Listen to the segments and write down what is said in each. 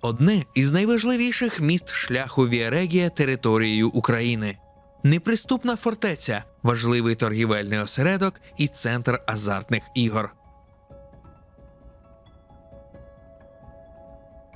одне із найважливіших міст шляху Віарегія територією України. Неприступна фортеця, важливий торгівельний осередок і центр азартних ігор.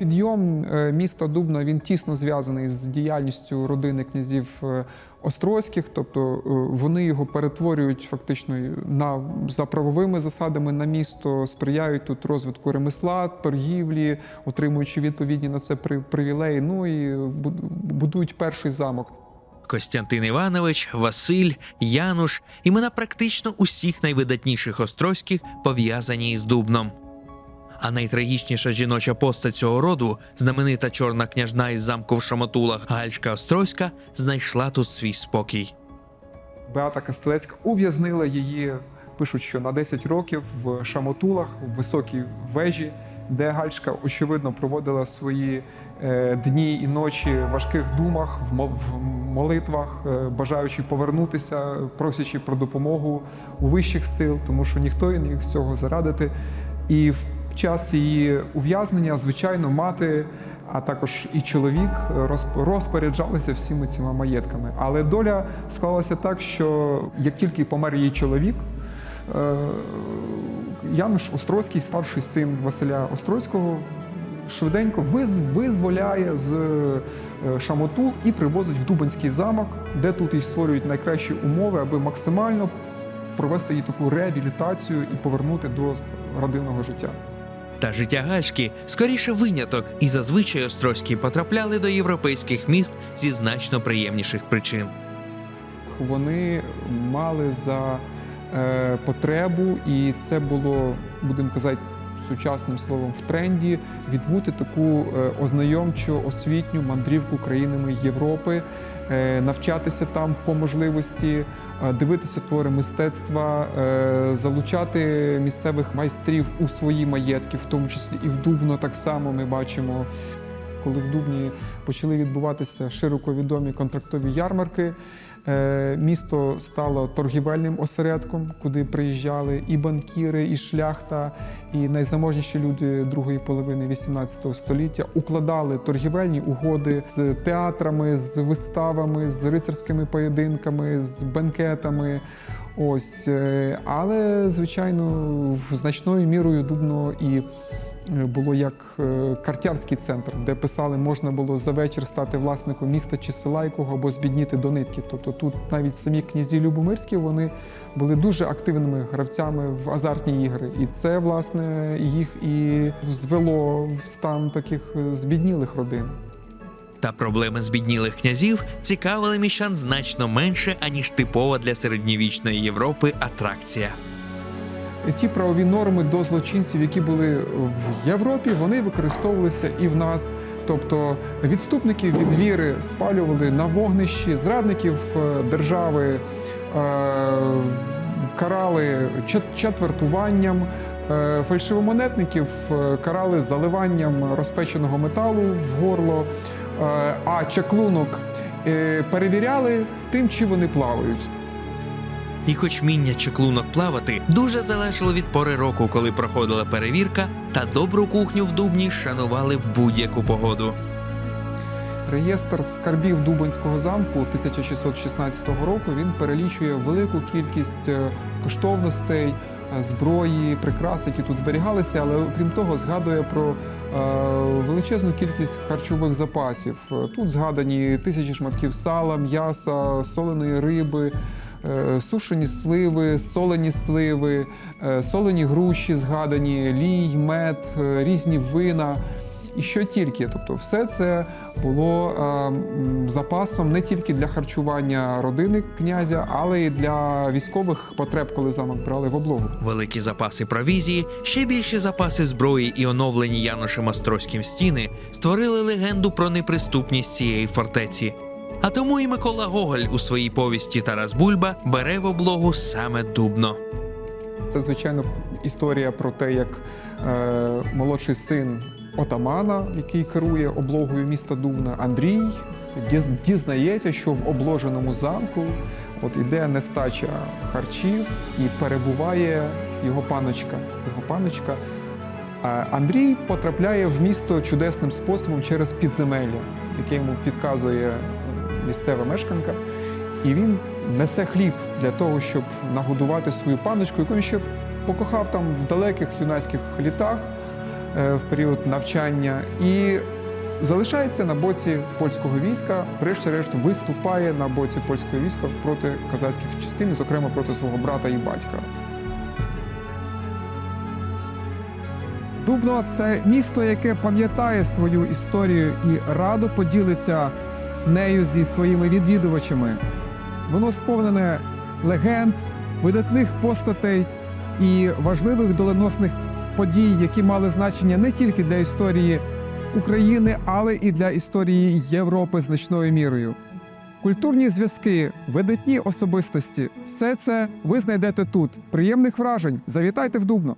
Підйом е, міста Дубна він тісно зв'язаний з діяльністю родини князів е, Острозьких, тобто е, вони його перетворюють фактично на за правовими засадами на місто, сприяють тут розвитку ремесла, торгівлі, отримуючи відповідні на це при- привілеї. Ну і будують перший замок. Костянтин Іванович, Василь, Януш імена практично усіх найвидатніших острозьких пов'язані із Дубном. А найтрагічніша жіноча постать цього роду, знаменита чорна княжна із замку в Шамотулах Гальшка Острозька, знайшла тут свій спокій. Беата Кастелецька ув'язнила її, пишуть, що на 10 років в Шамотулах, в високій вежі, де Гальшка, очевидно, проводила свої е, дні і ночі в важких думах, в, мо- в молитвах, е, бажаючи повернутися, просячи про допомогу у вищих сил, тому що ніхто не міг цього зарадити. І в час її ув'язнення, звичайно, мати а також і чоловік розп- розпоряджалися всіми цими маєтками. Але доля склалася так, що як тільки помер її чоловік, е, Януш Острозький, старший син Василя Острозького, швиденько виз- визволяє з е, Шамоту і привозить в Дубанський замок, де тут і створюють найкращі умови, аби максимально провести їй таку реабілітацію і повернути до родинного життя. Та життя Гальшки скоріше виняток, і зазвичай острозькі потрапляли до європейських міст зі значно приємніших причин. вони мали за е, потребу, і це було, будемо казати, сучасним словом в тренді відбути таку е, ознайомчу освітню мандрівку країнами Європи, е, навчатися там по можливості, е, дивитися твори мистецтва, залучати місцевих майстрів у свої маєтки, в тому числі і в Дубно так само ми бачимо. Коли в Дубні почали відбуватися широко відомі контрактові ярмарки, е, місто стало торгівельним осередком, куди приїжджали і банкіри, і шляхта, і найзаможніші люди другої половини XVIII століття укладали торгівельні угоди з театрами, з виставами, з рицарськими поєдинками, з бенкетами. Ось, е, але звичайно, значною мірою Дубно і було як е, картярський центр, де писали, можна було за вечір стати власником міста чи села якого або збідніти до нитки. Тобто тут навіть самі князі Любомирські вони були дуже активними гравцями в азартні ігри, і це власне їх і звело в стан таких е, збіднілих родин. Та проблеми збіднілих князів цікавили міщан значно менше, аніж типова для середньовічної Європи атракція. Ті правові норми до злочинців, які були в Європі, вони використовувалися і в нас. Тобто відступників від віри спалювали на вогнищі, зрадників е, держави е, карали четвертуванням, е, фальшивомонетників карали заливанням розпеченого металу в горло, а чаклунок перевіряли тим, чи вони плавають. І хоч міння чеклунок плавати дуже залежало від пори року, коли проходила перевірка, та добру кухню в Дубні шанували в будь-яку погоду. Реєстр скарбів Дубинського замку 1616 року він перелічує велику кількість е, коштовностей, е, зброї, прикрас, які тут зберігалися, але окрім того, згадує про е, величезну кількість харчових запасів. Тут згадані тисячі шматків сала, м'яса, соленої риби. Е, Сушені сливи, солені сливи, е, солені груші згадані, лій, мед, е, різні вина. І що тільки, тобто, все це було е, запасом не тільки для харчування родини князя, але й для військових потреб, коли замок брали в облогу. Великі запаси провізії, ще більші запаси зброї і оновлені Янушем Острозьким стіни створили легенду про неприступність цієї фортеці. А тому і Микола Гоголь у своїй повісті Тарас Бульба бере в облогу саме Дубно. Це, звичайно, історія про те, як е, молодший син отамана, який керує облогою міста Дубна, Андрій, дізнається, що в обложеному замку от іде нестача харчів і перебуває його паночка. Його паночка Андрій потрапляє в місто чудесним способом через підземелля, яке йому підказує е, місцева мешканка. І він несе хліб для того, щоб нагодувати свою паночку, яку він ще покохав там в далеких юнацьких літах е, в період навчання, і залишається на боці польського війська, врешті-решт виступає на боці польського війська проти козацьких частин, зокрема проти свого брата і батька. Дубно це місто, яке пам'ятає свою історію і радо поділиться нею зі своїми відвідувачами. Воно сповнене легенд, видатних постатей і важливих доленосних подій, які мали значення не тільки для історії України, але і для історії Європи значною мірою. Культурні зв'язки, видатні особистості все це ви знайдете тут. Приємних вражень! Завітайте в Дубно!